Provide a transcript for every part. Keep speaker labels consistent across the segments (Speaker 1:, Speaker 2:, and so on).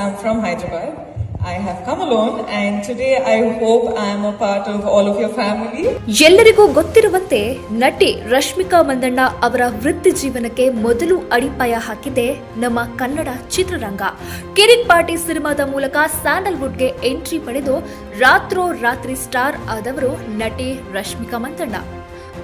Speaker 1: I'm from Hyderabad. I have come alone and today I hope I am a part of all of your family.
Speaker 2: ಎಲ್ಲರಿಗೂ ಗೊತ್ತಿರುವಂತೆ ನಟಿ ರಶ್ಮಿಕಾ ಮಂದಣ್ಣ ಅವರ ವೃತ್ತಿ ಜೀವನಕ್ಕೆ ಮೊದಲು ಅಡಿಪಾಯ ಹಾಕಿದೆ ನಮ್ಮ ಕನ್ನಡ ಚಿತ್ರರಂಗ ಕಿರಿಕ್ ಪಾರ್ಟಿ ಸಿನಿಮಾದ ಮೂಲಕ ಸ್ಯಾಂಡಲ್ವುಡ್ಗೆ ಎಂಟ್ರಿ ಪಡೆದು ರಾತ್ರೋ ರಾತ್ರಿ ಸ್ಟಾರ್ ಆದವರು ನಟಿ ರಶ್ಮಿಕಾ ಮಂದಣ್ಣ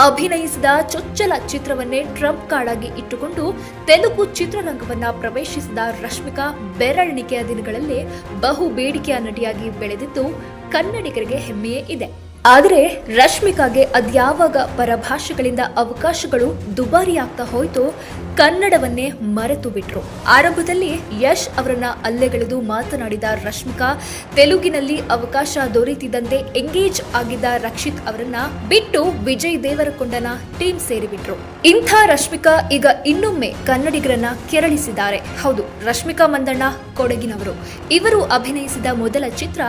Speaker 2: ಅಭಿನಯಿಸಿದ ಚೊಚ್ಚಲ ಚಿತ್ರವನ್ನೇ ಟ್ರಂಪ್ ಕಾರ್ಡ್ ಆಗಿ ಇಟ್ಟುಕೊಂಡು ತೆಲುಗು ಚಿತ್ರರಂಗವನ್ನ ಪ್ರವೇಶಿಸಿದ ರಶ್ಮಿಕಾ ಬೆರಳಿಕೆಯ ದಿನಗಳಲ್ಲೇ ಬಹು ಬೇಡಿಕೆಯ ನಟಿಯಾಗಿ ಬೆಳೆದಿದ್ದು ಕನ್ನಡಿಗರಿಗೆ ಹೆಮ್ಮೆಯೇ ಇದೆ. ಆದರೆ ರಶ್ಮಿಕಾಗೆ ಅದ್ಯಾವಾಗ ಪರಭಾಷೆಗಳಿಂದ ಅವಕಾಶಗಳು ದುಬಾರಿಯಾಗ್ತಾ ಹೋಯ್ತು ಕನ್ನಡವನ್ನೇ ಮರೆತು ಬಿಟ್ರು. ಆರಂಭದಲ್ಲಿ ಯಶ್ ಅವರನ್ನ ಅಲ್ಲೆಗೆಳೆದು ಮಾತನಾಡಿದ ರಶ್ಮಿಕಾ, ತೆಲುಗಿನಲ್ಲಿ ಅವಕಾಶ ದೊರೆತಿದ್ದಂತೆ ಎಂಗೇಜ್ ಆಗಿದ್ದ ರಕ್ಷಿತ್ ಅವರನ್ನ ಬಿಟ್ಟು ವಿಜಯ್ ದೇವರಕೊಂಡನ ಟೀಮ್ ಸೇರಿಬಿಟ್ರು. ಇಂಥ ರಶ್ಮಿಕಾ ಈಗ ಇನ್ನೊಮ್ಮೆ ಕನ್ನಡಿಗರನ್ನ ಕೆರಳಿಸಿದ್ದಾರೆ. ಹೌದು, ರಶ್ಮಿಕಾ ಮಂದಣ್ಣ ಕೊಡಗಿನವರು. ಇವರು ಅಭಿನಯಿಸಿದ ಮೊದಲ ಚಿತ್ರ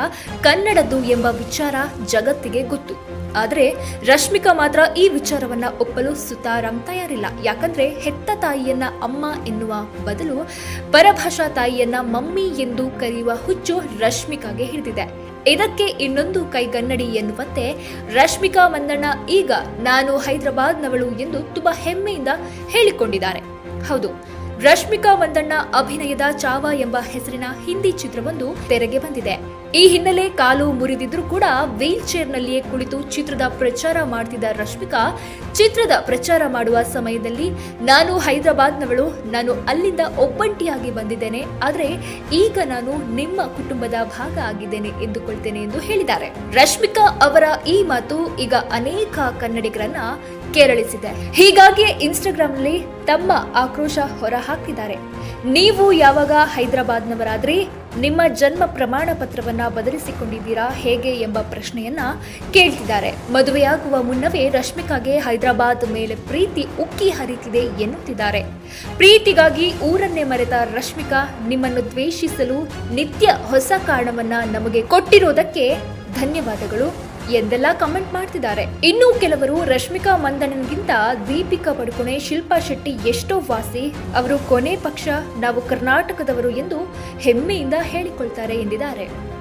Speaker 2: ಕನ್ನಡದ್ದು ಎಂಬ ವಿಚಾರ ಜಗತ್ತಿಗೆ ಗೊತ್ತು. ಆದರೆ ರಶ್ಮಿಕಾ ಮಾತ್ರ ಈ ವಿಚಾರವನ್ನ ಒಪ್ಪಲು ಸುತಾರಾಮ್ ತಯಾರಿಲ್ಲ. ಯಾಕಂದ್ರೆ ಹೆತ್ತ ತಾಯಿಯನ್ನ ಅಮ್ಮ ಎನ್ನುವ ಬದಲು ಪರಭಾಷಾ ತಾಯಿಯನ್ನ ಮಮ್ಮಿ ಎಂದು ಕರೆಯುವ ಹುಚ್ಚು ರಶ್ಮಿಕಾಗೆ ಹಿಡಿದಿದೆ. ಇದಕ್ಕೆ ಇನ್ನೊಂದು ಕೈಗನ್ನಡಿ ಎನ್ನುವಂತೆ ರಶ್ಮಿಕಾ ಮಂದಣ್ಣ ಈಗ ನಾನು ಹೈದರಾಬಾದ್ನವಳು ಎಂದು ತುಂಬಾ ಹೆಮ್ಮೆಯಿಂದ ಹೇಳಿಕೊಂಡಿದ್ದಾರೆ. ಹೌದು ರಶ್ಮಿಕಾ ಮಂದಣ್ಣ ಅಭಿನಯದ ಚಾವಾ ಎಂಬ ಹೆಸರಿನ ಹಿಂದಿ ಚಿತ್ರವೊಂದು ತೆರೆಗೆ ಬಂದಿದೆ. ಈ ಹಿನ್ನೆಲೆ ಕಾಲು ಮುರಿದಿದ್ರೂ ಕೂಡ ವೀಲ್ ಚೇರ್ನಲ್ಲಿಯೇ ಕುಳಿತು ಚಿತ್ರದ ಪ್ರಚಾರ ಮಾಡ್ತಿದ್ದ ರಶ್ಮಿಕಾ, ಚಿತ್ರದ ಪ್ರಚಾರ ಮಾಡುವ ಸಮಯದಲ್ಲಿ, ನಾನು ಹೈದರಾಬಾದ್ನವಳು, ನಾನು ಅಲ್ಲಿಂದ ಒಬ್ಬಂಟಿಯಾಗಿ ಬಂದಿದ್ದೇನೆ, ಆದರೆ ಈಗ ನಾನು ನಿಮ್ಮ ಕುಟುಂಬದ ಭಾಗ ಆಗಿದ್ದೇನೆ ಎಂದುಕೊಳ್ತೇನೆ ಎಂದು ಹೇಳಿದ್ದಾರೆ. ರಶ್ಮಿಕಾ ಅವರ ಈ ಮಾತು ಈಗ ಅನೇಕ ಕನ್ನಡಿಗರನ್ನ ಕೆರಳಿಸಿದೆ. ಹೀಗಾಗಿ ಇನ್ಸ್ಟಾಗ್ರಾಂನಲ್ಲಿ ತಮ್ಮ ಆಕ್ರೋಶ ಹೊರ ಹಾಕಿದ್ದಾರೆ ನೀವು ಯಾವಾಗ ಹೈದರಾಬಾದ್ನವರಾದ್ರಿ? ನಿಮ್ಮ ಜನ್ಮ ಪ್ರಮಾಣ ಪತ್ರವನ್ನ ಬದಲಿಸಿಕೊಂಡಿದ್ದೀರಾ? ಹೇಗೆ ಎಂಬ ಪ್ರಶ್ನೆಯನ್ನ ಕೇಳ್ತಿದ್ದಾರೆ. ಮದುವೆಯಾಗುವ ಮುನ್ನವೇ ರಶ್ಮಿಕಾಗೆ ಹೈದರಾಬಾದ್ ಮೇಲೆ ಪ್ರೀತಿ ಉಕ್ಕಿ ಹರಿತಿದೆ ಎನ್ನುತ್ತಿದ್ದಾರೆ. ಪ್ರೀತಿಗಾಗಿ ಊರನ್ನೇ ಮರೆತ ರಶ್ಮಿಕಾ ನಿಮ್ಮನ್ನು ದ್ವೇಷಿಸಲು ನಿತ್ಯ ಹೊಸ ಕಾರಣವನ್ನ ನಮಗೆ ಕೊಟ್ಟಿರೋದಕ್ಕೆ ಧನ್ಯವಾದಗಳು. ಎಂದೆಲ್ಲ ಕಮೆಂಟ್ ಮಾಡ್ತಿದ್ದಾರೆ. ಇನ್ನು ಕೆಲವರು ರಶ್ಮಿಕಾ ಮಂದಣ್ಣನ್ಗಿಂತ ದೀಪಿಕಾ ಪಡುಕೋಣೆ, ಶಿಲ್ಪಾ ಶೆಟ್ಟಿ ಎಷ್ಟೋ ವಾಸಿ ಅವರು ಕೊನೆ ಪಕ್ಷ ನಾವು ಕರ್ನಾಟಕದವರು ಎಂದು ಹೆಮ್ಮೆಯಿಂದ ಹೇಳಿಕೊಳ್ತಾರೆ ಎಂದಿದ್ದಾರೆ.